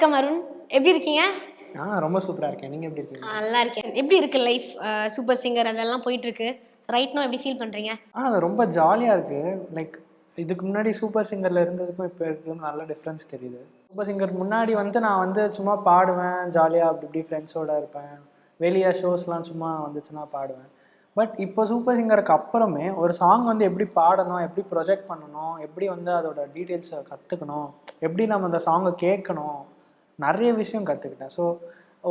வணக்கம் அருண். எப்படி இருக்கீங்க? ஆ ரொம்ப சூப்பராக இருக்கேன். நீங்கள் எப்படி இருக்கீங்க? நல்லா இருக்கேன். எப்படி இருக்கு லைஃப் சூப்பர் சிங்கர் அதெல்லாம் போயிட்டு இருக்கு ரைட் நோ எப்படி ஃபீல் பண்றீங்க? ஆ அது ரொம்ப ஜாலியாக இருக்குது லைக் இதுக்கு முன்னாடி சூப்பர் சிங்கரில் இருந்ததுக்கும் இப்போ இருக்கிறதுக்கும் நல்ல டிஃப்ரென்ஸ் தெரியுது. சூப்பர் சிங்கர் முன்னாடி வந்து நான் வந்து சும்மா பாடுவேன் ஜாலியாக அப்படி இப்படி ஃப்ரெண்ட்ஸோட இருப்பேன். வெளியே ஷோஸ்லாம் சும்மா வந்துச்சுன்னா பாடுவேன். பட் இப்போ சூப்பர் சிங்கருக்கு அப்புறமே ஒரு சாங் வந்து எப்படி பாடணும் எப்படி ப்ரொஜெக்ட் பண்ணணும் எப்படி வந்து அதோட டீட்டெயில்ஸை கற்றுக்கணும் எப்படி நம்ம அந்த சாங்கை கேட்கணும் நிறைய விஷயம் கற்றுக்கிட்டேன் ஸோ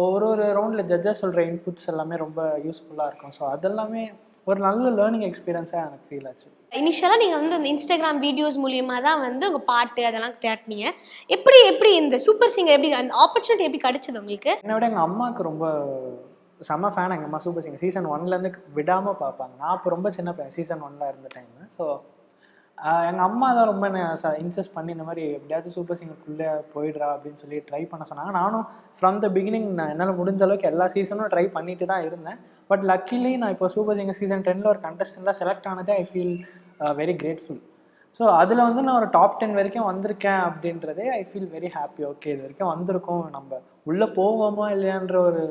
ஒரு ஒரு ரவுண்டில் ஜட்ஜஸ் சொல்கிற இன்புட்ஸ் எல்லாமே ரொம்ப யூஸ்ஃபுல்லாக இருக்கும். ஸோ அதெல்லாமே ஒரு நல்ல லேர்னிங் எக்ஸ்பீரியன்ஸாக எனக்கு ஃபீல் ஆச்சு. இனிஷியலாக நீங்கள் வந்து இந்த இன்ஸ்டாகிராம் வீடியோஸ் மூலியமாக தான் வந்து உங்கள் பாட்டு அதெல்லாம் தேட்டினீங்க எப்படி எப்படி இந்த சூப்பர் சிங்கர் எப்படி அந்த ஆப்பர்ச்சுனிட்டி எப்படி கிடைச்சது உங்களுக்கு? என்னை விட எங்கள் அம்மாவுக்கு ரொம்ப செம்ம ஃபேன் எங்கள் அம்மா சூப்பர் சிங்கர் சீசன் ஒன்லேருந்து விடாமல் பார்ப்பாங்க நான் அப்போ ரொம்ப சின்ன பையன். சீசன் ஒன்ல இருந்த டைமு ஸோ எங்கள் அம்மா தான் ரொம்ப என்ன இன்சஸ்ட் பண்ணி இந்த மாதிரி எப்படியாச்சும் சூப்பர் சிங்கருக்குள்ளே போயிடுறா அப்படின்னு சொல்லி ட்ரை பண்ண சொன்னாங்க. நானும் ஃப்ரம் த பிகினிங் நான் என்னால் முடிஞ்ச அளவுக்கு எல்லா சீசனும் ட்ரை பண்ணிட்டு தான் இருந்தேன். பட் லக்கிலி நான் இப்போ சூப்பர் சிங்கர் சீசன் டென்னில் ஒரு கண்டஸ்டண்ட்டாக செலக்ட் ஆனதே I feel very grateful so அதில் வந்து நான் ஒரு டாப் டென் வரைக்கும் வந்திருக்கேன் அப்படின்றதே I feel very happy okay இது வரைக்கும் வந்திருக்கோம். நம்ம உள்ளே போவோமா இல்லையான்ற ஒரு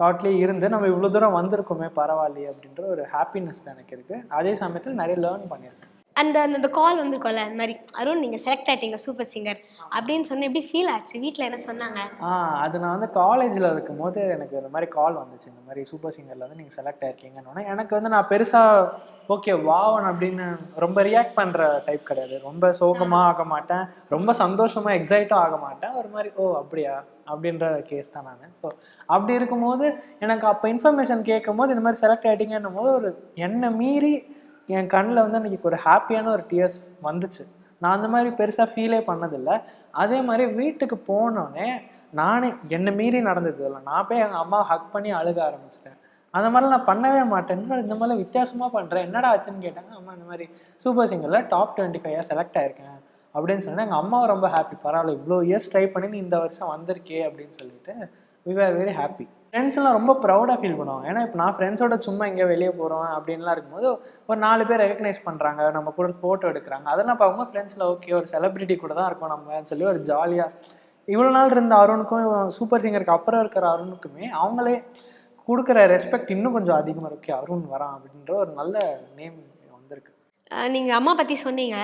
தாட்லேயே இருந்து நம்ம இவ்வளோ தூரம் வந்திருக்கோமே பரவாயில்லையே அப்படின்ற ஒரு ஹாப்பினஸ் தான் எனக்கு இருக்குது அதே சமயத்தில் நிறைய லேர்ன் பண்ணியிருக்கேன் அந்த அந்த- கால் வந்திருக்கோம்ல அந்த மாதிரி அருண் நீங்கள் செலக்ட் ஆயிட்டீங்க சூப்பர் சிங்கர் அப்படின்னு சொன்ன எப்படி ஃபீல் ஆச்சு? வீட்டில் என்ன சொன்னாங்க? ஆ அது நான் வந்து காலேஜில் இருக்கும்போது எனக்கு இந்த மாதிரி கால் வந்துச்சு. இந்த மாதிரி சூப்பர் சிங்கரில் வந்து நீங்கள் செலக்ட் ஆயிருக்கீங்கன்னு எனக்கு வந்து நான் பெருசாக ஓகே வாவன் அப்படின்னு ரொம்ப ரியாக்ட் பண்ணுற டைப் கிடையாது. ரொம்ப சோகமாக ஆக மாட்டேன். ரொம்ப சந்தோஷமாக எக்ஸைட்டும் ஆக மாட்டேன். ஒரு மாதிரி ஓ அப்படியா? அப்படின்ற கேஸ் தான் நான். ஸோ அப்படி இருக்கும்போது எனக்கு அப்போ இன்ஃபர்மேஷன் கேட்கும் போது இந்த மாதிரி செலக்ட் ஆகிட்டீங்கன்னும் போது ஒரு என்னை மீறி என் கண்ணில் வந்து அன்றைக்கி ஒரு ஹாப்பியான ஒரு டியர்ஸ் வந்துச்சு. நான் அந்த மாதிரி பெருசாக ஃபீலே பண்ணதில்லை. அதே மாதிரி வீட்டுக்கு போனோடனே நானே என்னை மீறி நடந்தது இல்லை நான் போய் எங்கள் அம்மா ஹக் பண்ணி அழுக ஆரம்பிச்சிட்டேன். அந்த மாதிரிலாம் நான் பண்ணவே மாட்டேன். என்னடா இந்த மாதிரி வித்தியாசமாக பண்ணுறேன் என்னடா ஆச்சுன்னு கேட்டாங்க. அம்மா இந்த மாதிரி சூப்பர் சிங்கரில் டாப் டுவெண்ட்டி ஃபைவாக செலக்ட் ஆயிருக்கேன் அப்படின்னு சொன்னேன். எங்கள் அம்மாவை ரொம்ப ஹாப்பி பரவாயில்ல இவ்வளோ இயர்ஸ் ட்ரை பண்ணி நீ இந்த வருஷம் வந்திருக்கே அப்படின்னு சொல்லிட்டு வி ஆர் வெரி ஹாப்பி ஃப்ரெண்ட்ஸ்லாம் ரொம்ப ப்ரௌடாக ஃபீல் பண்ணுவாங்க. ஏன்னா இப்போ நான் ஃப்ரெண்ட்ஸோட சும்மா எங்கேயோ வெளியே போகிறோம் அப்படின்லாம் இருக்கும்போது ஒரு நாலு பேர் ரெகக்னைஸ் பண்ணுறாங்க நம்ம கூட ஃபோட்டோ எடுக்கிறாங்க. அதெல்லாம் பார்க்கும்போது ஃப்ரெண்ட்ஸில் ஓகே ஒரு செலிபிரிட்டி கூட தான் இருக்கோம் நம்ம சொல்லி ஒரு ஜாலியாக இவ்வளோ நாள் இருந்த அருணுக்கும் சூப்பர் சிங்கருக்கு அப்புறம் இருக்கிற அருணுக்குமே அவங்களே கொடுக்குற ரெஸ்பெக்ட் இன்னும் கொஞ்சம் அதிகமாக இருக்கு. அருண் வரான் அப்படின்ற ஒரு நல்ல நேம் வந்திருக்கு. நீங்கள் அம்மா பற்றி சொன்னீங்க.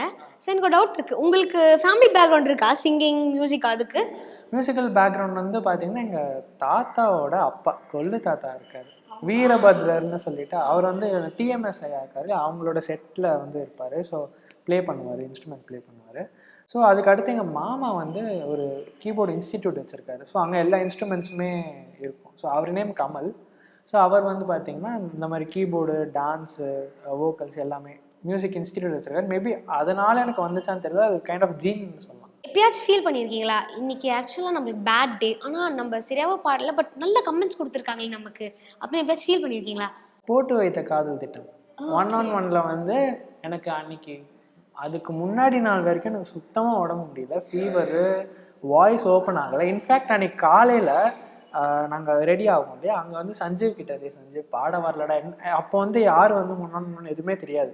சார் எனக்கு டவுட் இருக்கு. உங்களுக்கு ஃபேமிலி பேக்ரவுண்ட் இருக்கா? சிங்கிங் மியூசிக் அதுக்கு? மியூசிக்கல் பேக்ரவுண்ட் வந்து பார்த்தீங்கன்னா எங்கள் தாத்தாவோட அப்பா கொள்ளு தாத்தா இருக்கார். வீரபத்ரர்னு சொல்லிட்டு அவர் வந்து டிஎம்எஸ் ஐயா இருக்காரு. அவங்களோட செட்டில் வந்து இருப்பார். ஸோ ப்ளே பண்ணுவார் இன்ஸ்ட்ருமெண்ட் ப்ளே பண்ணுவார். ஸோ அதுக்கு அடுத்து எங்கள் மாமா வந்து ஒரு கீபோர்டு இன்ஸ்டிடியூட் வச்சுருக்காரு. ஸோ அங்கே எல்லா இன்ஸ்ட்ருமெண்ட்ஸுமே இருக்கும். ஸோ அவர் நேம் கமல். ஸோ அவர் வந்து பார்த்தீங்கன்னா இந்த மாதிரி கீபோர்டு டான்ஸு வோக்கல்ஸ் எல்லாமே மியூசிக் இன்ஸ்டிடியூட் வச்சுருக்காரு. மேபி அதனால் எனக்கு வந்துச்சான்னு தெரியல. அது கைண்ட் ஆஃப் ஜீன் சொல்லலாம். எப்பயாச்சும் ஃபீல் பண்ணியிருக்கீங்களா இன்னைக்கு ஆக்சுவலாக நம்மளுக்கு பேட் டே ஆனால் நம்ம சரியாவே பாடல பட் நல்ல கமெண்ட்ஸ் கொடுத்துருக்காங்களே நமக்கு. அப்படின்னு எப்பயாச்சும் ஃபீல் பண்ணியிருக்கீங்களா போட்டு வைத்த காதல் திட்டம் ஒன் ஆன் ஒன்ல வந்து எனக்கு அன்னைக்கு அதுக்கு முன்னாடி நாள் வரைக்கும் எனக்கு சுத்தமாக உடம்பு முடியல. ஃபீவரு வாய்ஸ் ஓப்பன் ஆகலை. இன்ஃபேக்ட் அன்னைக்கு காலையில் நாங்கள் ரெடி ஆகும் இல்லையா? அங்கே வந்து சஞ்சீவ் கிட்ட அதே சஞ்சீவ் பாட வரலடா. அப்போ வந்து யார் வந்து முன்னாடி எதுவுமே தெரியாது.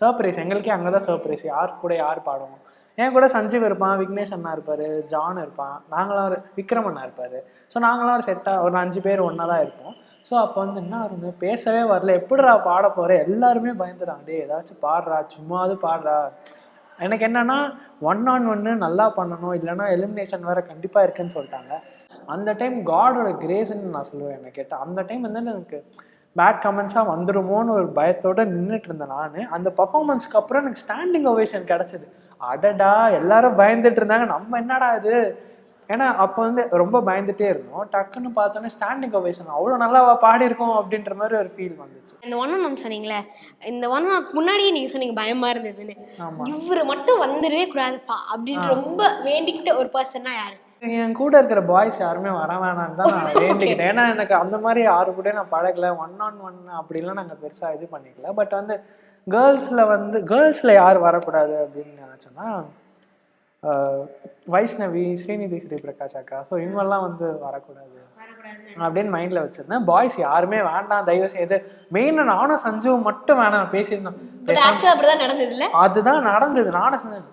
சர்ப்ரைஸ் எங்களுக்கே அங்கே தான் சர்ப்ரைஸ் யார் கூட யார் பாடுவோம்? என் கூட சஞ்சீவ் இருப்பான் விக்னேஷ் அண்ணா இருப்பார் ஜான் இருப்பான் நாங்களாம் ஒரு விக்ரம் அண்ணா இருப்பார். ஸோ நாங்களாம் ஒரு செட்டாக ஒரு அஞ்சு பேர் ஒன்றா தான் இருப்போம். ஸோ அப்போ வந்து என்ன இருந்து பேசவே வரல. எப்படிடா பாட போகிற எல்லாருமே பயந்துடாங்க டே ஏதாச்சும் பாடுறா சும்மாவது பாடுறா. எனக்கு என்னன்னா ஒன் ஆன் ஒன்று நல்லா பண்ணணும். இல்லைன்னா எலிமினேஷன் வேறு கண்டிப்பாக இருக்குன்னு சொல்லிட்டாங்க. அந்த டைம் காடோட கிரேஸ்ன்னு நான் சொல்லுவேன் என்னை கேட்டால் அந்த டைம் வந்து எனக்கு பேட் கமெண்ட்ஸாக வந்துடுமோன்னு ஒரு பயத்தோடு நின்றுட்டு இருந்தேன் நான். அந்த பர்ஃபாமன்ஸ்க்கு அப்புறம் எனக்கு ஸ்டாண்டிங் ஒவேஷன் கிடச்சிது. அடடா எல்லாரும் பயந்துட்டு இருந்தாங்க. நம்ம என்னடா இது? ஏன்னா அப்போ வந்து ரொம்ப பயந்துட்டே இருந்தோம். டக்குன்னு பார்த்தோன்னே ஸ்டாண்டிங் ஒவேஷன் அவ்வளோ நல்லா பாடியிருக்கோம் அப்படின்ற மாதிரி ஒரு ஃபீல் வந்துச்சு. இந்த ஒன் ஒன் சொன்னீங்களே இந்த ஒன் ஒன் முன்னாடியே நீங்கள் சொன்னீங்க பயமா இருந்ததுன்னு. இவரு மட்டும் வந்துடவே கூடாதுப்பா அப்படின்னு ரொம்ப வேண்டிக்கிட்ட ஒரு பர்சன்னா யாரு? என் கூட இருக்கிற பாய்ஸ் யாருமே வர வேணாம்னு தான் நான் வேண்டிக்கிட்டேன். ஏன்னா எனக்கு அந்த மாதிரி யாரு கூட நான் பழகல. ஒன் ஆன் ஒன் அப்படிலாம் நாங்கள் பெருசாக இது பண்ணிக்கல. பட் வந்து கேர்ள்ஸில் வந்து கேர்ள்ஸில் யார் வரக்கூடாது அப்படின்னு நினச்சோன்னா வைஷ்ணவி ஸ்ரீநிதி ஸ்ரீ பிரகாஷ் அக்கா. ஸோ இவங்கெல்லாம் வந்து வரக்கூடாது. அப்படின்னு மைண்டில் வச்சுருந்தேன். பாய்ஸ் யாருமே வேண்டாம் தயவு செய்து. மெயினாக நானும் சஞ்சுவும் மட்டும் வேணாம் பேசியிருந்தோம். அதுதான் நடந்தது. நானும் சொன்னேன்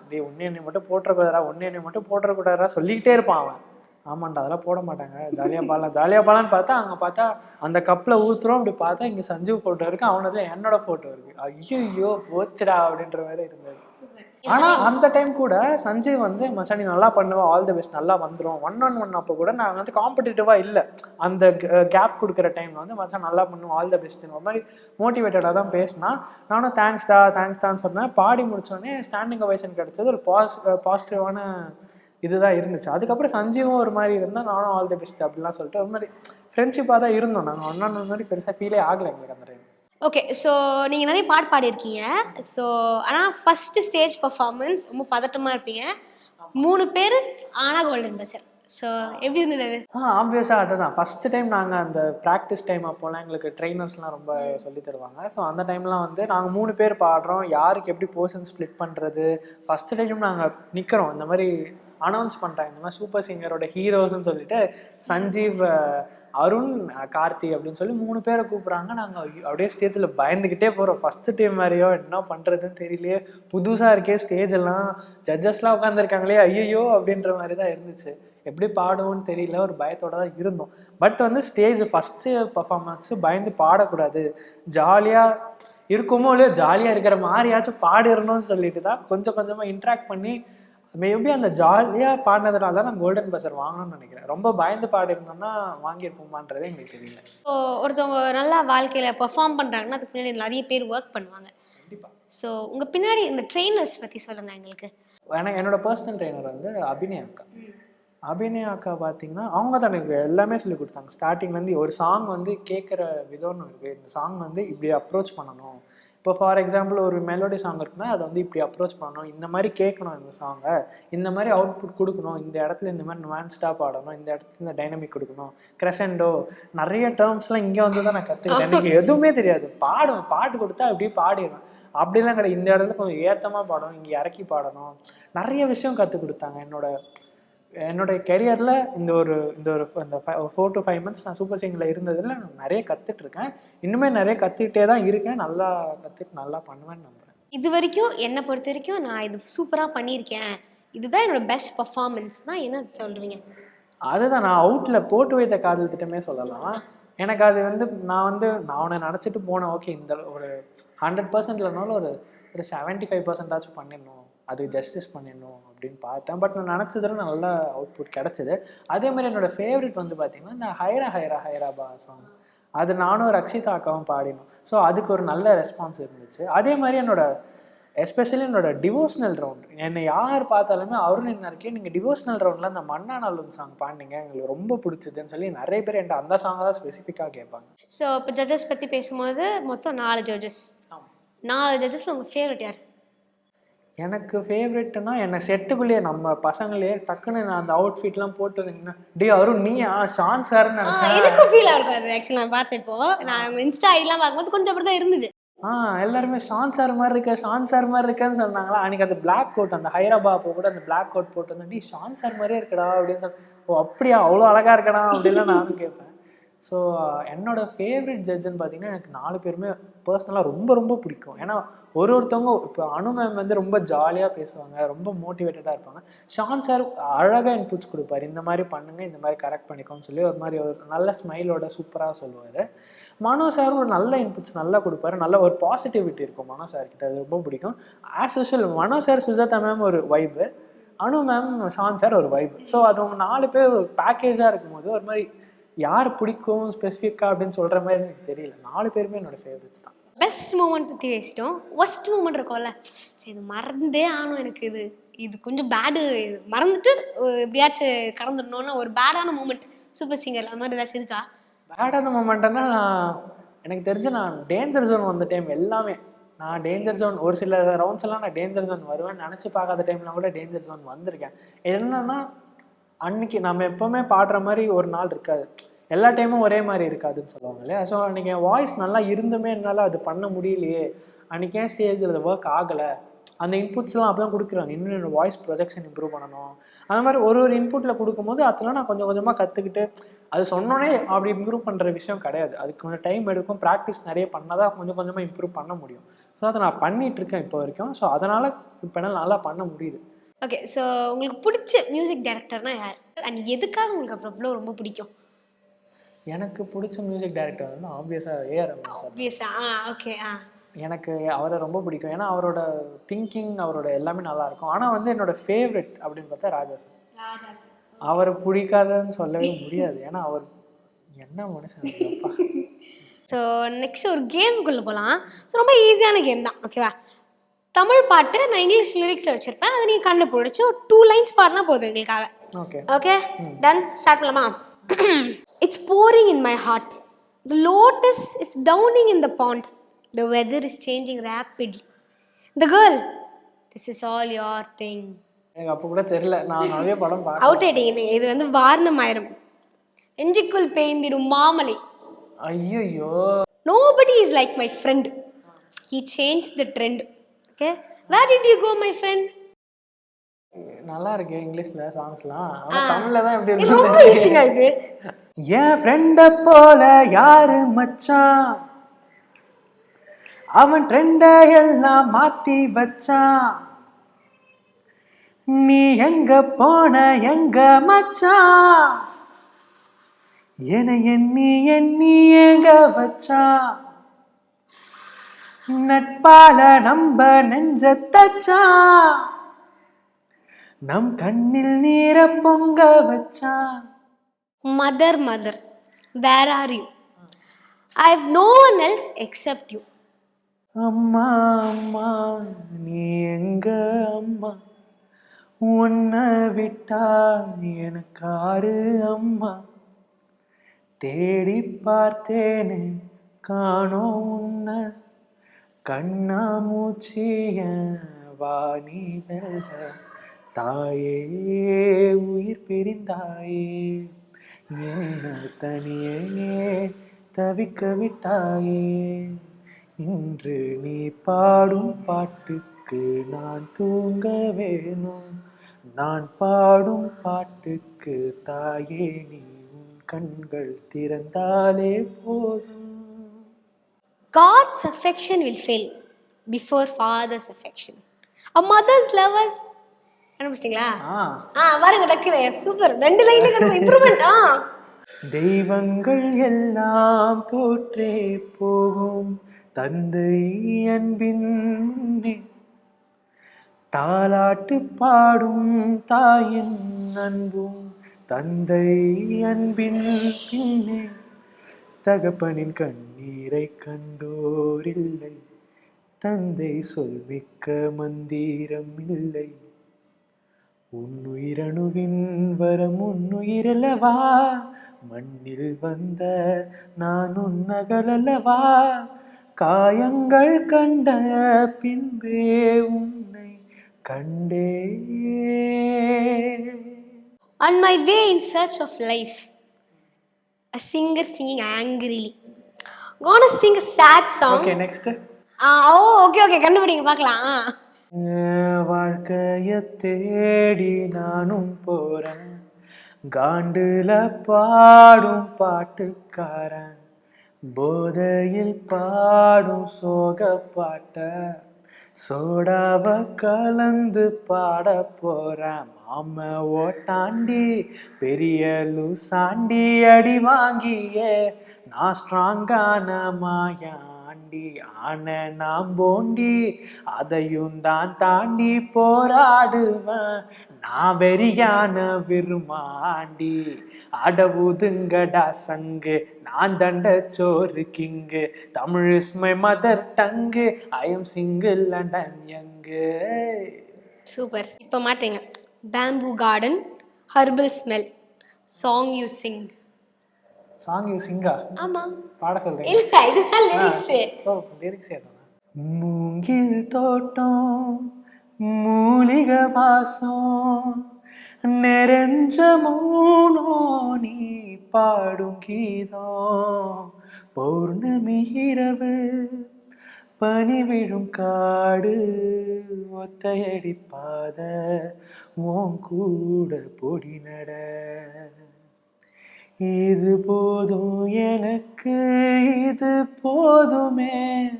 என்னை மட்டும் போட்டுறக்கூடாதா ஒன்னு என்னை மட்டும் போட்டுறக்கூடாதா சொல்லிக்கிட்டே இருப்பான் அவன். ஆமாண்டா அதெல்லாம் போட மாட்டாங்க. ஜாலியாக பாடலாம். ஜாலியாக பாடலான்னு பார்த்தா அங்கே பார்த்தா அந்த கப்பில் ஊத்துறோம் அப்படி பார்த்தா இங்கே சஞ்சீவ் ஃபோட்டோ இருக்கு அவனதுல என்னோட ஃபோட்டோ இருக்கு. ஐயோ போச்சுடா அப்படின்ற மாதிரி இருந்தது. ஆனா அந்த டைம் கூட சஞ்சீவ் வந்து மச்சான் நீ நல்லா பண்ணுவா ஆல் தி பெஸ்ட் நல்லா வந்துரும். ஒன் ஒன் ஒன் அப்போ கூட நான் வந்து காம்படிட்டிவா இல்ல. அந்த கேப் கொடுக்குற டைம்ல வந்து மச்சான் நல்லா பண்ணுவோம் ஆல் தி பெஸ்ட் ஒரு மாதிரி மோட்டிவேட்டடாக தான் பேசினா நானும் தேங்க்ஸ்டா தேங்க்ஸ் தான் சொன்னேன். பாடி முடிச்சோடனே ஸ்டாண்டிங் ஒவேஷன் கிடைச்சது ஒரு பாஸ் பாசிட்டிவான இதுதான் இருந்துச்சு. அதுக்கப்புறம் சஞ்சீவும் ஒரு மாதிரி இருந்தா நானும் ஆல் தி பெஸ்ட் அப்படிலாம் சொல்லிட்டு ஒரு மாதிரி ஃப்ரெண்ட்ஷிப்பாக தான் இருந்தோம் நாங்கள் ஒன் ஒன் மாதிரி பெருசாக ஃபீலே ஆகலை எங்களுக்கு அந்த டைம் ஓகே ஸோ நீங்கள் நிறைய பாட்டு பாடியிருக்கீங்க. ஸோ ஆனால் ஃபஸ்ட்டு ஸ்டேஜ் பர்ஃபார்மன்ஸ் ரொம்ப பதட்டமாக இருப்பீங்க. மூணு பேர் ஆனால் கோல்டன் பஸ்ஸர் ஸோ எப்படி இருந்தது அது? ஆ ஆப்வியஸாக அதுதான். ஃபர்ஸ்ட் டைம் நாங்கள் அந்த ப்ராக்டிஸ் டைம் அப்போலாம் எங்களுக்கு ட்ரைனர்ஸ்லாம் ரொம்ப சொல்லி தருவாங்க. ஸோ அந்த டைம்லாம் வந்து நாங்கள் மூணு பேர் பாடுறோம். யாருக்கு எப்படி போர்ஷன் ஸ்ப்ளிட் பண்ணுறது ஃபர்ஸ்ட் டைம் நாங்கள் நிற்கிறோம் இந்த மாதிரி அனௌன்ஸ் பண்ணுறாங்க இந்த மாதிரி சூப்பர் சிங்கரோட ஹீரோஸ்ன்னு சொல்லிட்டு சஞ்சீவ் அருண் கார்த்தி அப்படின்னு சொல்லி மூணு பேரை கூப்பிட்றாங்க. நாங்கள் அப்படியே ஸ்டேஜில் பயந்துக்கிட்டே போகிறோம் ஃபஸ்ட்டு டைம் மாதிரியோ என்ன பண்ணுறதுன்னு தெரியலையே. புதுசாக இருக்கே ஸ்டேஜ் எல்லாம். ஜட்ஜஸ்லாம் உட்காந்துருக்காங்களே ஐயையோ அப்படின்ற மாதிரி தான் இருந்துச்சு. எப்படி பாடுவோம்னு தெரியல. ஒரு பயத்தோட தான் இருந்தோம். பட் வந்து ஸ்டேஜ் ஃபஸ்ட்டு பர்ஃபார்மன்ஸு பயந்து பாடக்கூடாது. ஜாலியாக இருக்குமோ இல்லையோ ஜாலியாக இருக்கிற மாதிரியாச்சும் பாடிடணும்னு சொல்லிட்டு தான் கொஞ்சம் கொஞ்சமாக இன்ட்ராக்ட் பண்ணி மேபி அந்த ஜாலியாக பாடினதுனால தான் நான் கோல்டன் பஸ்ஸர் வாங்கணும்னு நினைக்கிறேன். ரொம்ப பயந்து பாடிருந்தோம்னா வாங்கியிருப்போமான்றதே எங்களுக்கு தெரியல. ஸோ ஒருத்தவங்க நல்லா வாழ்க்கையில் பெர்ஃபார்ம் பண்ணுறாங்கன்னா அதுக்கு பின்னாடி நிறைய பேர் ஒர்க் பண்ணுவாங்க. ஸோ உங்கள் பின்னாடி இந்த ட்ரெயினர்ஸ் பற்றி சொல்லுங்கள் எங்களுக்கு. எனக்கு என்னோட பர்சனல் ட்ரெயினர் வந்து அபிநயா அக்கா. அபிநயா அக்கா பார்த்தீங்கன்னா அவங்க தான் எனக்கு எல்லாமே சொல்லி கொடுத்தாங்க. ஸ்டார்டிங்லேருந்து ஒரு சாங் வந்து கேட்குற விதம்னு இருக்குது இந்த சாங் வந்து இப்படி அப்ரோச் பண்ணணும். இப்போ ஃபார் எக்ஸாம்பிள் ஒரு மெலோடி சாங் இருக்குன்னா அதை வந்து இப்படி அப்ரோச் பண்ணணும். இந்த மாதிரி கேட்கணும் இந்த சாங்கை இந்த மாதிரி அவுட்புட் கொடுக்கணும். இந்த இடத்துல இந்த மாதிரி nuanced-ஆ பாடணும் இந்த இடத்துல இந்த டைனமிக் கொடுக்கணும். கிரெசண்டோ நிறைய டேர்ம்ஸ்லாம் இங்கே வந்து தான் நான் கற்றுக்கிட்டேன் எனக்கு எதுவுமே தெரியாது. பாடுவேன். பாட்டு கொடுத்தா அப்படியே பாடிடுவேன். அப்படிலாம் கிடையாது. இந்த இடத்துல கொஞ்சம் ஏத்தமா பாடணும். இங்கே இறக்கி பாடணும். நிறைய விஷயம் கற்றுக் கொடுத்தாங்க என்னோட என்னோட கெரியரில் இந்த ஒரு இந்த ஒரு இந்த ஃபோர் டு ஃபைவ் மந்த்ஸ் நான் சூப்பர் சிங்கரில் இருந்ததில் நான் நிறைய கற்றுட்டு இருக்கேன். இன்னுமே நிறைய கற்றுக்கிட்டே தான் இருக்கேன். நல்லா கற்றுட்டு நல்லா பண்ணுவேன்னு நம்புறேன். இது வரைக்கும் என்னை பொறுத்த வரைக்கும் நான் இது சூப்பராக பண்ணியிருக்கேன். இதுதான் என்னோட பெஸ்ட் பர்ஃபார்மன்ஸ்னா என்ன சொல்லுவீங்க அதுதான் நான் அவுட்டில் போட்டு வைத்த காதல் திட்டமே சொல்லலாம். எனக்கு அது வந்து நான் வந்து நான் அவனை நினச்சிட்டு போனேன். ஓகே இந்த ஒரு ஹண்ட்ரட் பர்சன்ட்லனாலும் ஒரு ஒரு செவன்ட்டி ஃபைவ் பர்சன்டாச்சும் பண்ணிடணும். அது ஜஸ்டிஸ் பண்ணிடணும் அப்படின்னு பார்த்தேன். பட் நான் நினச்சதுல நல்ல அவுட்புட் கிடச்சிது. அதே மாதிரி என்னோட ஃபேவரட் வந்து பார்த்தீங்கன்னா இந்த ஹைரா ஹைரா ஹைராபா சாங் அது நானும் ரக்ஷிதா அக்காவும் பாடினோம். ஸோ அதுக்கு ஒரு நல்ல ரெஸ்பான்ஸ் இருந்துச்சு. அதே மாதிரி என்னோட எஸ்பெஷலி என்னோட டிவோஷனல் ரவுண்ட் என்னை யார் பார்த்தாலுமே அருண் என்ன இருக்கே நீங்கள் டிவோஷனல் ரவுண்டில் அந்த மன்னா நல்லும் சாங் பாடினீங்க. எங்களுக்கு ரொம்ப பிடிச்சதுன்னு சொல்லி நிறைய பேர் என்கிட்ட அந்த சாங் தான் ஸ்பெசிஃபிக்காக கேட்பாங்க. ஸோ இப்போ ஜட்ஜஸ் பற்றி பேசும்போது மொத்தம் நாலு ஜட்ஜஸ் நாலு ஜட்ஜஸில் உங்கள் ஃபேவரட் யார்? எனக்கு ஃபேவரெட்னா என்னை செட்டுக்குள்ளேயே நம்ம பசங்களே டக்குன்னு நான் அந்த அவுட்ஃபிட்லாம் போட்டு வந்தீங்கன்னா டே அருண் நீயா? ஷான் சார்னு நினச்சேன். எனக்கும் ஃபீல் இருக்கும் அது ஆக்சுவலி நான் பார்த்தேன் இப்போ. நான் இன்ஸ்டா ஐடிலாம் பார்க்கும்போது கொஞ்சம் அப்படி தான் இருந்தது. ஆ எல்லாருமே ஷான் சார் மாதிரி இருக்க ஷான் சார் மாதிரி இருக்கேன்னு சொன்னாங்களா? அன்னைக்கு அந்த பிளாக் கோட் அந்த ஹைராபா அப்போ கூட அந்த பிளாக் கோட் போட்டு வந்து டீ ஷான் சார் மாதிரியே இருக்கடா அப்படின்னு சொல்லி ஓ அப்படியா? அவ்வளோ அழகா இருக்கடா? அப்படின்லாம் நானும் கேட்பேன். ஸோ என்னோட ஃபேவரட் ஜட்ஜுன்னு பார்த்தீங்கன்னா எனக்கு நாலு பேருமே பர்சனலாக ரொம்ப ரொம்ப பிடிக்கும். ஏன்னா ஒரு ஒருத்தவங்க இப்போ அனு மேம் வந்து ரொம்ப ஜாலியாக பேசுவாங்க ரொம்ப மோட்டிவேட்டடாக இருப்பாங்க. ஷான் சார் அழகாக இன்புட்ஸ் கொடுப்பாரு. இந்த மாதிரி பண்ணுங்க இந்த மாதிரி கரெக்ட் பண்ணிக்கோன்னு சொல்லி ஒரு மாதிரி ஒரு நல்ல ஸ்மைலோட சூப்பராக சொல்லுவார். மனோ சார் ஒரு நல்ல இன்புட்ஸ் நல்லா கொடுப்பாரு. நல்ல ஒரு பாசிட்டிவிட்டி இருக்கும். மனோ சார் கிட்ட அது ரொம்ப பிடிக்கும். As usual Mano sir Sujatha ma'am ஒரு vibe Anu ma'am Sean sir ஒரு வைப் ஸோ அது அவங்க நாலு பேர் ஒரு பேக்கேஜாக இருக்கும்போது ஒரு மாதிரி யார் பிடிக்கும் ஸ்பெசிஃபிக்காக அப்படின்னு சொல்கிற மாதிரி எனக்கு தெரியல. நாலு பேருமே என்னோட ஃபேவரட்ஸ் தான். பெஸ்ட் மூமெண்ட் பற்றி பேசிட்டோம். ஒஸ்ட் மூமெண்ட் இருக்கும்ல. சரி இது மறந்தே ஆகணும் எனக்கு இது. இது கொஞ்சம் பேடு இது மறந்துட்டு எப்படியாச்சும் கடந்துடணும்னு ஒரு பேடான மூமெண்ட் சூப்பர் சிங்கர் அது மாதிரி ஏதாச்சும் இருக்கா? பேடான மூமெண்ட்னா நான் எனக்கு தெரிஞ்சு நான் டேஞ்சர் ஜோன் வந்த டைம் எல்லாமே. நான் டேஞ்சர் ஜோன் ஒரு சில ரவுண்ட்ஸ் எல்லாம் நான் டேஞ்சர் ஜோன் வருவேன் நினச்சி பார்க்காத டைம்லாம் கூட டேஞ்சர் ஜோன் வந்திருக்கேன். என்னன்னா அன்னைக்கு நம்ம எப்பவுமே பாடுற மாதிரி ஒரு நாள் இருக்காது. எல்லா டைமும் ஒரே மாதிரி இருக்காதுன்னு சொல்லுவாங்க இல்லையா? ஸோ அன்றைக்கி என் வாய்ஸ் நல்லா இருந்துமே என்னால் அது பண்ண முடியலையே. அன்றைக்கி ஏன் ஸ்டேஜில் அது ஒர்க் ஆகலை? அந்த இன்புட்ஸ்லாம் அப்போ தான் கொடுக்குறாங்க. இன்னும் என்னோட வாய்ஸ் ப்ரொஜெக்ஷன் இம்ப்ரூவ் பண்ணணும். அந்த மாதிரி ஒரு ஒரு இன்புட்டில் கொடுக்கும்போது அதெல்லாம் நான் கொஞ்சம் கொஞ்சமாக கற்றுக்கிட்டு அது சொன்னோன்னே அப்படி இம்ப்ரூவ் பண்ணுற விஷயம் கிடையாது. அதுக்கு கொஞ்சம் டைம் எடுக்கும். ப்ராக்டிஸ் நிறைய பண்ணால் தான் கொஞ்சம் கொஞ்சமாக இம்ப்ரூவ் பண்ண முடியும். ஸோ அதை நான் பண்ணிட்டு இருக்கேன் இப்போ வரைக்கும். ஸோ அதனால் இப்போ என்னால் நல்லா பண்ண முடியுது. ஓகே ஸோ உங்களுக்கு பிடிச்ச மியூசிக் டைரக்டர்னா யார்? அண்ட் எதுக்காக உங்களுக்கு அப்புறம் அவ்வளோ ரொம்ப பிடிக்கும்? எனக்கு பிடிச்ச மியூசிக் டைரக்டர் வந்து ஆப்வியஸாக ஏஆர் ரஹ்மான் ஓகே ஆ? எனக்கு அவரை ரொம்ப பிடிக்கும். ஏன்னா அவரோட திங்கிங் அவரோட எல்லாமே நல்லா இருக்கும். ஆனால் வந்து என்னோட ஃபேவரட் அப்படின்னு பார்த்தா ராஜா சார். ராஜா அவரை பிடிக்காதன்னு சொல்லவே முடியாது. ஏன்னா அவர் என்ன மனுஷன். ஸோ நெக்ஸ்ட் ஒரு கேமுக்குள்ளே போகலாம் ஸோ ரொம்ப ஈஸியான கேம் தான். ஓகேவா தமிழ் பாட்டு நான் இங்கிலீஷ் லிரிக்ஸில் வச்சுருப்பேன். அதை நீங்கள் கண்டுபிடிச்சி ஒரு டூ லைன்ஸ் பாடினா போதும் எங்களுக்காக. ஓகே ஓகே டன் ஸ்டார்ட் பண்ணலாமா? It's boring in my heart the lotus is drowning in the pond the weather is changing rapidly the girl this is all your thing எனக்கு அப்போ கூட தெரியல. நான் நிறைய படம் அவுட் ஆயிட்டீங்க இது வந்து வாரணம் ஆயிரம் நெஞ்சுக்குள் பெய்ந்திடும் மாமலை. ஐயோ nobody is like my friend he change the trend okay where did you go my friend நல்லா இருக்கு இங்கிலீஷ்ல சாங்ஸ்லாம் தமிழ்ல தான் எப்படி இருக்கு. என் ஃப்ரெண்ட போல யாரு மச்சான்? அவன் ட்ரெண்ட எல்லாம் மாத்தி வச்சான். நீ எங்க போன எங்க மச்சான்? என எண்ணி எண்ணி எங்க வச்சான்? நட்பால நம்ப நெஞ்ச தச்சான்? நம் கண்ணில் நீர பொங்க வச்சான் mother mother where are you I have no one else except you அம்மா அம்மா நீ எங்க அம்மா? உன்னை விட்டா எனக்காரு அம்மா. தேடி பார்த்தேனே காணோம் உன்னை. கண்ணா மூச்சிய வாணி வெல்ல தாயே உயிர் பிரிந்தாயே. என்ன தனியே தவிக்க விட்டாயே? இன்று நீ பாடும் பாட்டுக்கு நான் தூங்க வேணும். நான் பாடும் பாட்டுக்கு தாயே நீ உன் கண்கள் திறந்தாலே போதும். God's affection will fail before father's affection. A mother's love us கண்டுபிடிச்சிங்களா ஆ. ஆ பாருங்க டக்குனு. சூப்பர். ரெண்டு லைன் இம்ப்ரூவ்மெண்ட் ஆ. தெய்வங்கள் எல்லாம் தோற்றே போகும். தந்தை அன்பின் தாலாட்டு பாடும் தாயின் அன்பும் தந்தை அன்பின் பின்னே. தகப்பனின் கண்ணீரை கண்டோரில்லை. தந்தை சொல்மிக்க மந்திரம் இல்லை. உன்னுயிரணுவின் வரம் உன்னுயிரல்லவா மண்ணில் வந்த நான் உன்னகலல்லவா காயங்கள் கண்ட பின்பே உன்னை கண்டே On my way in search of life, a singer singing angrily. Gonna sing a sad song. Okay next ஆ ஓ ஓகே ஓகே கண்டுபிடிங்க பார்க்கலாம். வாழ்க்கைய தேடி நானும் போறேன். காண்டுல பாடும் பாட்டுக்காரன் போதையில் பாடும் சோக பாட்ட சோடாவ கலந்து பாட போறேன். மாம ஓட்டாண்டி பெரிய லூசாண்டி அடி வாங்கியே நான் ஸ்ட்ராங்கான மாயா. மாயாண்டி ஆன நான் போண்டி அதையும் தான் தாண்டி போராடுவேன். நான் வெறியான விருமாண்டி அடவுதுங்கடா சங்கு நான் தண்ட சோறு king Tamil is my mother tongue I am single London young super. இப்போ மாட்டேங்க bamboo garden herbal smell song you sing song you சிங்கா? ஆமா. பாட சொல்றேன் இல்ல இதுதான் லிரிக்ஸ் ஓ லிரிக்ஸ் மூங்கில் தோட்டம் மூலிகை வாசம் நிறைஞ்ச மூனோ நீ பாடும் கீதம் பௌர்ணமி இரவு பனி விழும் காடு ஒத்தையடி பாத உன் கூட பொடி நட. இது போதும் எனக்கு இது போதுமே.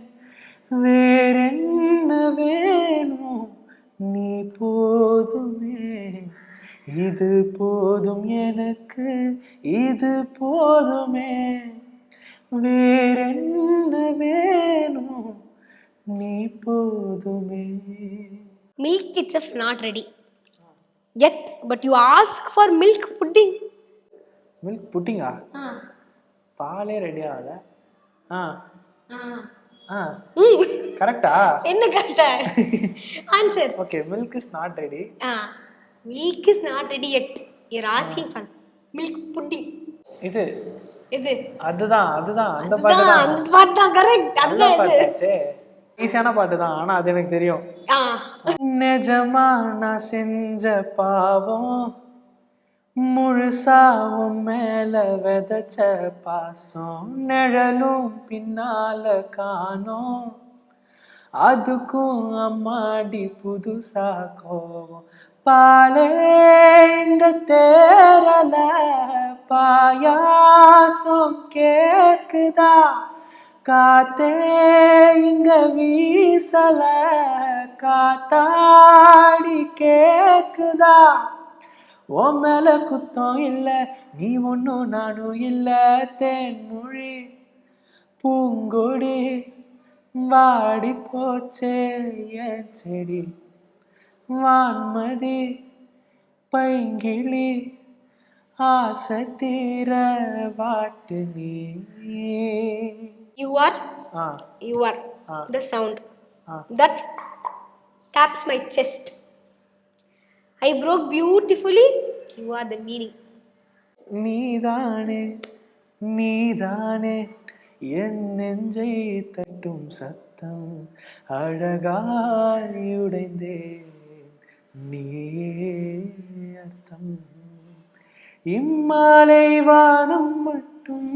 வேறென்ன வேணும்? நீ போதுமே. இது போதும் எனக்கு இது போதுமே. வேறென்ன வேணும்? நீ போதுமே. Milk it's not ready yet but you ask for milk pudding milk புட்டிங்கா பாலே ரெடி ஆகல. ஆ. கரெக்டா என்ன கரெக்டா answer okay milk is not ready milk is not ready yet you're asking for milk pudding இது. இது. அதுதான் அதுதான். அந்த பாட்டு தான் அந்த பாட்டு தான் கரெக்ட் அதுதான் இது. ஈஸியான பாட்டு தான் ஆனா அது எனக்கு தெரியும். நிஜமா நான் செஞ்ச பாவம். முழுசாவும் மேல விதச்ச பாசம் நிழலும் பின்னால காணோம். அதுக்கும் அம்மாடி புதுசா கோவம். பாலேங்க தேரல பாயாசம் கேக்குதா? காத்தே இங்க வீசல காத்தாடி கேக்குதா? உன் மேல குத்தம் இல்ல நீ ஒன்னும் நானும் இல்ல தேன்மொழி பூங்கொடி வாடி போச்சே என் செடி வான்மதி பைங்கிளி ஆசை தீர வாட்டு நீ you are ah. You are ah. The sound that taps my chest. I broke beautifully you are the meaning நீதானே நீதானே என் நெஞ்சை தட்டும் சத்தம் அழகாய் உடைந்தேன். நீயே அர்த்தம். இம்மாலை வானம் மட்டும்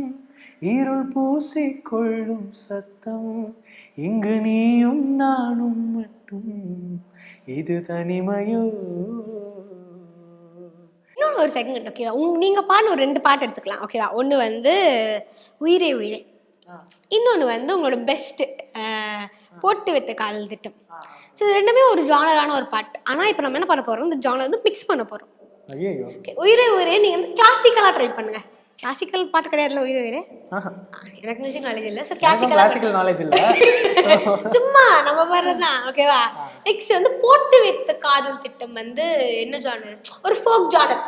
இருள் பூசிக்கொள்ளும் சத்தம். இங்கு நீயும் நானும் மட்டும் இது தனிமையோ? இன்னொன்று ஒரு செகண்ட் ஓகேவா உங் நீங்கள் பாடின ஒரு ரெண்டு பாட்டு எடுத்துக்கலாம் ஓகேவா ஒன்று வந்து உயிரே உயிரே. இன்னொன்று வந்து உங்களோட பெஸ்ட்டு போட்டு வைத்த காதல் திட்டம். ஸோ இது ரெண்டுமே ஒரு ஜானரான ஒரு பாட்டு. ஆனால் இப்போ நம்ம என்ன பண்ண போகிறோம் இந்த ஜானர் வந்து மிக்ஸ் பண்ண போகிறோம் உயிரே உயிரே நீங்கள் வந்து கிளாசிக்கலாக ட்ரை பண்ணுங்க. கிளாசிக்கல் பாட்டு கிடையாதுல உயிரே ஆ, எனக்கு மியூசிக் நாலேஜ் இல்லை. ஸோ எனக்கும் கிளாசிக்கலாக கிளாசிக்கல் நாலேஜ் இல்ல. சும்மா நம்ம வர்றதுதான் ஓகேவா நெக்ஸ்ட் வந்து போட்டு வைத்த காதல் திட்டம் வந்து என்ன ஜானர் ஒரு ஃபோக் ஜானர்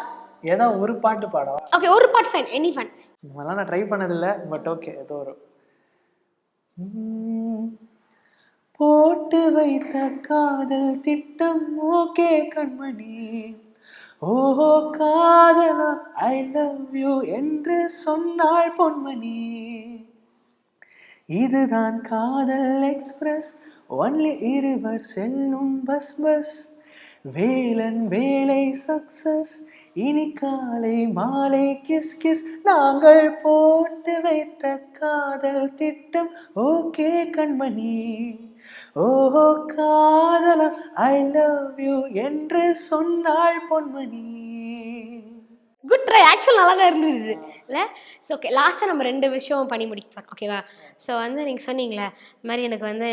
ஏதோ ஒரு பாட்டு பாடவா? ஓகே ஒரு பாட்டு ஃபைன் எனி ஃபன் இதெல்லாம் நான் ட்ரை பண்ணதில்ல பட் ஓகே ஏதோ ஒரு. போட்டு வைத்த காதல் திட்டம் ஓகே கண்மணி. ஓஹோ காதலா ஐ லவ் யூ என்று சொன்னாள் பொன்மணி. இதுதான் காதல் எக்ஸ்பிரஸ். ஒன்லி இருவர் செல்லும் பஸ் பஸ் வேலன் வேலை சக்சஸ் இனி காலை மாலை கிஸ் கிஸ் நாங்கள் போட்டு வைத்த காதல் திட்டம் ஓகே கண்மணி. ஓஹோ காதலா ஐ லவ் யூ என்று சொன்னாள் பொன்மணி. குட் ட்ரை ஆக்சுவல் நல்லா தான் இருந்தது. இல்லை? ஸோ ஓகே லாஸ்ட்டாக நம்ம ரெண்டு விஷயம் பண்ணி முடிக்க போகிறோம் ஓகேவா ஸோ வந்து நீங்கள் சொன்னீங்களே இந்த மாதிரி எனக்கு வந்து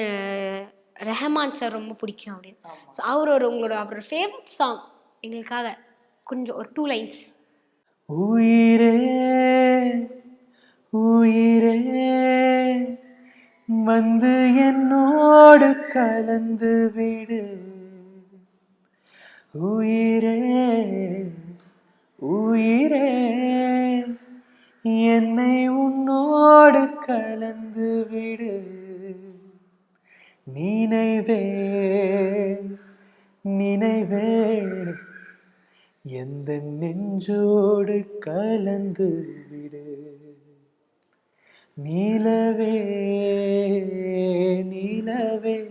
ரெஹமான் சார் ரொம்ப பிடிக்கும் அப்படின்னு. ஸோ அவரோட உங்களோட அவரோட ஃபேவரட் சாங் எங்களுக்காக கொஞ்சம் ஒரு டூ லைன்ஸ் உயிரே உயிரே வந்து என்னோடு கலந்து விடு. உயிரே உயிரே என்னை உன்னோடு கலந்து விடு. நினைவே நினைவே எந்த நெஞ்சோடு கலந்து விடு. நீலவே நீலவே.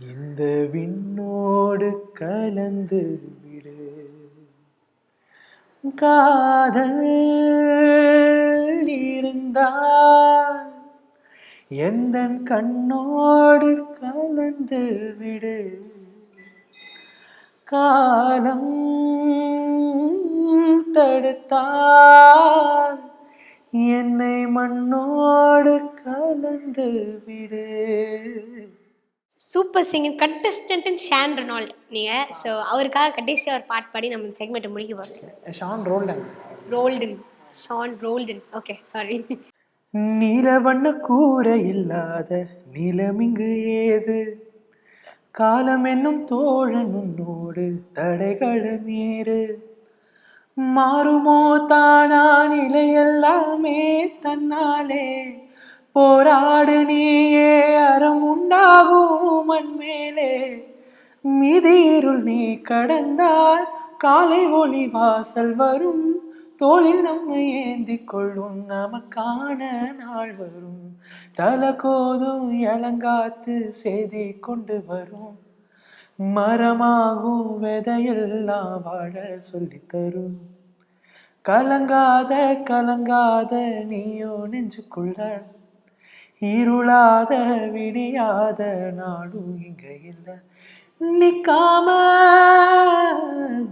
இந்த விண்ணோடு கலந்து விடு. காதல் இருந்தால் எந்த கண்ணோடு கலந்து விடு. காலம் தடுத்தால் என்னை மண்ணோடு கலந்து விடு. சூப்பர் சிங்கர் கண்டஸ்டன்ட் ஷான் ரெனால்ட் நீங்கள் ஸோ அவருக்காக கடைசியாக ஒரு பாட்டு பாடி நம்ம செக்மெண்ட்டை முடிக்க போகிறோம் Shawn Roldan Roldan Shawn Roldan okay sorry நீல வண்ண கூரை இல்லாத நிலமிங்கு ஏது? காலம் என்னும் தோழன் உன்னோடு தடைகளை மீறு மாறுமோ தானா நிலையெல்லாமே தன்னாலே? போராடு நீயே அறம் உண்டாகும் மண்மேலே. மிதியிருள் நீ கடந்தால் காலை ஒளி வாசல் வரும். தோளில் நம்மை ஏந்தி கொள்ளும் நமக்கான நாள் வரும். தலை கோதும் இளங்காத்து செய்தி கொண்டு வரும். மரமாகும் விதையெல்லாம் வாழ சொல்லி தரும். கலங்காத கலங்காத நீயோ நெஞ்சுக்குள்ள. இருளாத விடியாத நாடும் இங்க இல்லை. நிக்காம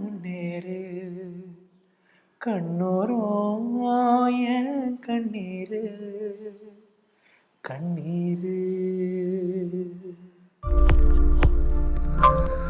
முன்னேறு. கண்ணோரும் என் கண்ணீரு. கண்ணீரு. Bye.